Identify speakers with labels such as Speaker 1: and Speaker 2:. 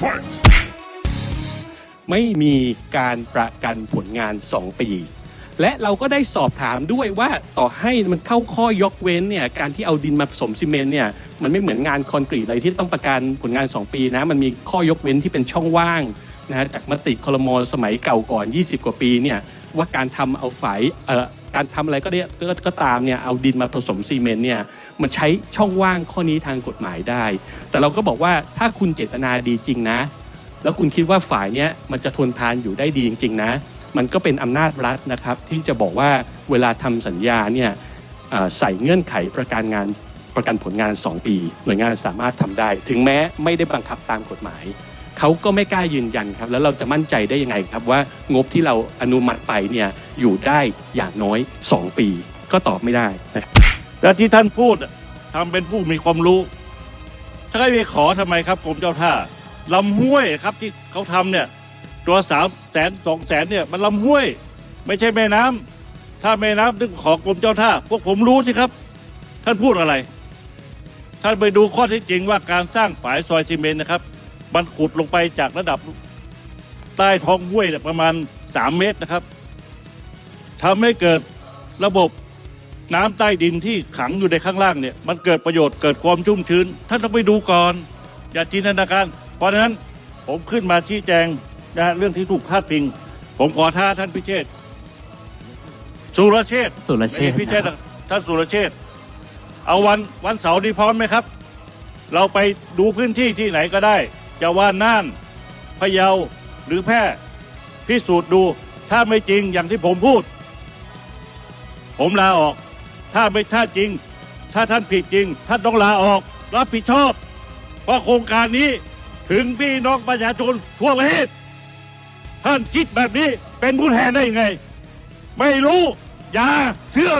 Speaker 1: Fight!
Speaker 2: ไม่มีการประกันผลงาน 2 ปี และเราก็ได้สอบถามด้วยว่าต่อให้มันเข้าข้อยกเว้นเนี่ยการที่เอาดินมาผสมซีเมนต์เนี่ยมันไม่เหมือนงานคอนกรีตอะไรที่ต้องประกันผลงาน 2 ปีนะ มันมีข้อยกเว้นที่เป็นช่องว่าง นะฮะจากมติคลมสมัยเก่าก่อน 20 กว่าปีเนี่ยว่าการทำเอาฝายเอ่อการทำอะไรก็ได้ก็ก็ตามเนี่ยเอาดินมาผสมซีเมนต์เนี่ยมันใช้ช่องว่างข้อนี้ทางกฎหมายได้ แต่เราก็บอกว่าถ้าคุณเจตนาดีจริงนะ แล้วคุณคิดว่าฝ่ายเนี้ยมันจะทนทานอยู่ได้ดีจริง ๆ นะ มันก็เป็นอำนาจรัฐนะครับที่จะบอกว่าเวลาทำสัญญาเนี่ยใส่เงื่อนไขประกันงานประกันผลงาน 2 ปี หน่วยงานสามารถทำได้ ถึงแม้ไม่ได้บังคับตามกฎหมาย เขาก็ไม่กล้ายืนยันครับ แล้วเราจะมั่นใจได้ยังไงครับว่างบที่เราอนุมัติไปเนี่ยอยู่ได้อย่างน้อย 2 ปี ก็ตอบไม่ได้นะ
Speaker 3: แล้วที่ท่านพูดทำเป็นผู้มีความรู้ ถ้าไม่ไปขอทำไมครับกรมเจ้าท่าลำห้วยครับที่เขาทำเนี่ยตัวสามแสนสองแสนเนี่ยมันลำห้วย ไม่ใช่แม่น้ำถ้าแม่น้ำนึกขอกรมเจ้าท่าพวกผมรู้สิครับ ท่านพูดอะไร ท่านไปดูข้อเท็จจริงว่าการสร้างฝายซอยซีเมนต์นะครับ มันขุดลงไปจากระดับใต้ท้องห้วยเนี่ยประมาณ 3 เมตรนะครับทำให้เกิดระบบน้ำใต้ดินที่ขังอยู่ในข้างล่างเนี่ยมันเกิดประโยชน์เกิดความชุ่มชื้น ท่านต้องไปดูก่อน อย่าจินตนาการ เพราะฉะนั้นผมขึ้นมาชี้แจงนะฮะเรื่องที่ถูกพาดพิง ผมขอท้าท่านพิเชษฐ์สุรเชษฐ์
Speaker 4: สุรเชษฐ์
Speaker 3: ไม่ใพิเชษฐ์นะท่านสุรเชษฐ์เอาวันวันเสาร์นี้พร้อมไหมครับ เราไปดูพื้นที่ที่ไหนก็ได้ จะว่าน่านพะเยาหรือแพร่พิสูจน์ดูถ้าไม่จริงอย่างที่ผมพูด ผมลาออก ถ้าไม่ถ้าจริง ถ้าท่านผิดจริง ท่านต้องลาออก รับผิดชอบ เพราะโครงการนี้ถึงพี่น้องประชาชนทั่วประเทศ ท่านคิดแบบนี้เป็นผู้แทนได้ยังไง ไม่รู้ อย่าเชื่อ